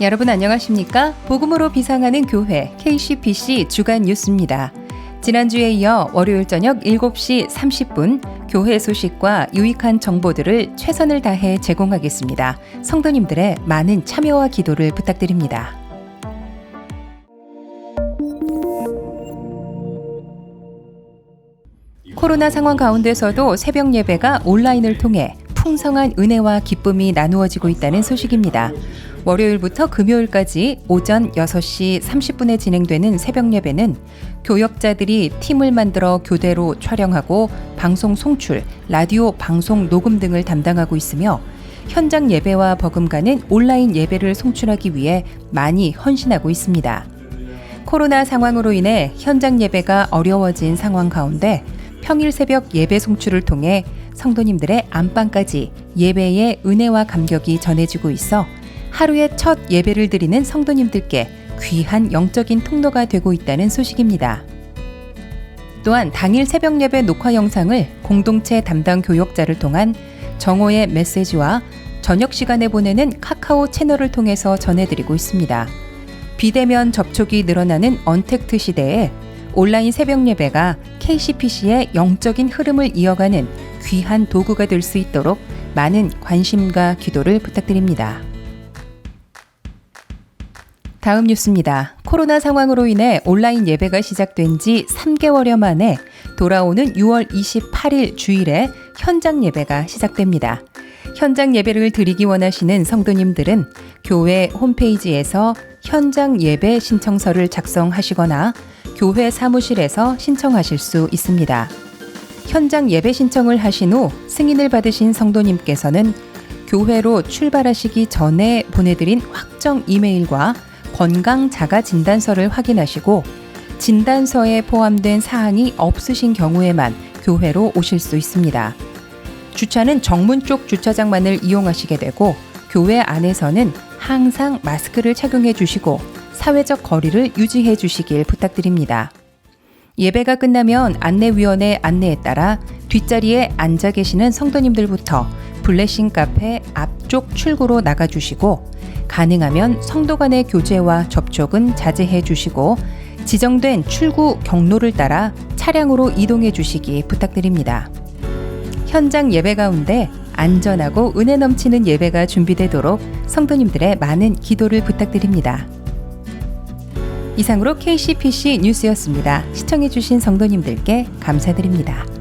여러분 안녕하십니까? 복음으로 비상하는 교회 KCPC 주간 뉴스입니다. 지난주에 이어 월요일 저녁 7시 30분 교회 소식과 유익한 정보들을 최선을 다해 제공하겠습니다. 성도님들의 많은 참여와 기도를 부탁드립니다. 코로나 상황 가운데서도 새벽 예배가 온라인을 통해 풍성한 은혜와 기쁨이 나누어지고 있다는 소식입니다. 월요일부터 금요일까지 오전 6시 30분에 진행되는 새벽 예배는 교역자들이 팀을 만들어 교대로 촬영하고 방송 송출, 라디오 방송 녹음 등을 담당하고 있으며 현장 예배와 버금가는 온라인 예배를 송출하기 위해 많이 헌신하고 있습니다. 코로나 상황으로 인해 현장 예배가 어려워진 상황 가운데 평일 새벽 예배 송출을 통해 성도님들의 안방까지 예배의 은혜와 감격이 전해지고 있어 하루의 첫 예배를 드리는 성도님들께 귀한 영적인 통로가 되고 있다는 소식입니다. 또한 당일 새벽 예배 녹화 영상을 공동체 담당 교역자를 통한 정오의 메시지와 저녁 시간에 보내는 카카오 채널을 통해서 전해드리고 있습니다. 비대면 접촉이 늘어나는 언택트 시대에 온라인 새벽 예배가 KCPC의 영적인 흐름을 이어가는 귀한 도구가 될 수 있도록 많은 관심과 기도를 부탁드립니다. 다음 뉴스입니다. 코로나 상황으로 인해 온라인 예배가 시작된 지 3개월여 만에 돌아오는 6월 28일 주일에 현장 예배가 시작됩니다. 현장 예배를 드리기 원하시는 성도님들은 교회 홈페이지에서 현장 예배 신청서를 작성하시거나 교회 사무실에서 신청하실 수 있습니다. 현장 예배 신청을 하신 후 승인을 받으신 성도님께서는 교회로 출발하시기 전에 보내드린 확정 이메일과 건강 자가 진단서를 확인하시고 진단서에 포함된 사항이 없으신 경우에만 교회로 오실 수 있습니다. 주차는 정문 쪽 주차장만을 이용하시게 되고 교회 안에서는 항상 마스크를 착용해 주시고 사회적 거리를 유지해 주시길 부탁드립니다. 예배가 끝나면 안내위원의 안내에 따라 뒷자리에 앉아 계시는 성도님들부터 블레싱 카페 앞쪽 출구로 나가주시고 가능하면 성도 간의 교제와 접촉은 자제해 주시고 지정된 출구 경로를 따라 차량으로 이동해 주시기 부탁드립니다. 현장 예배 가운데 안전하고 은혜 넘치는 예배가 준비되도록 성도님들의 많은 기도를 부탁드립니다. 이상으로 KCPC 뉴스였습니다. 시청해주신 성도님들께 감사드립니다.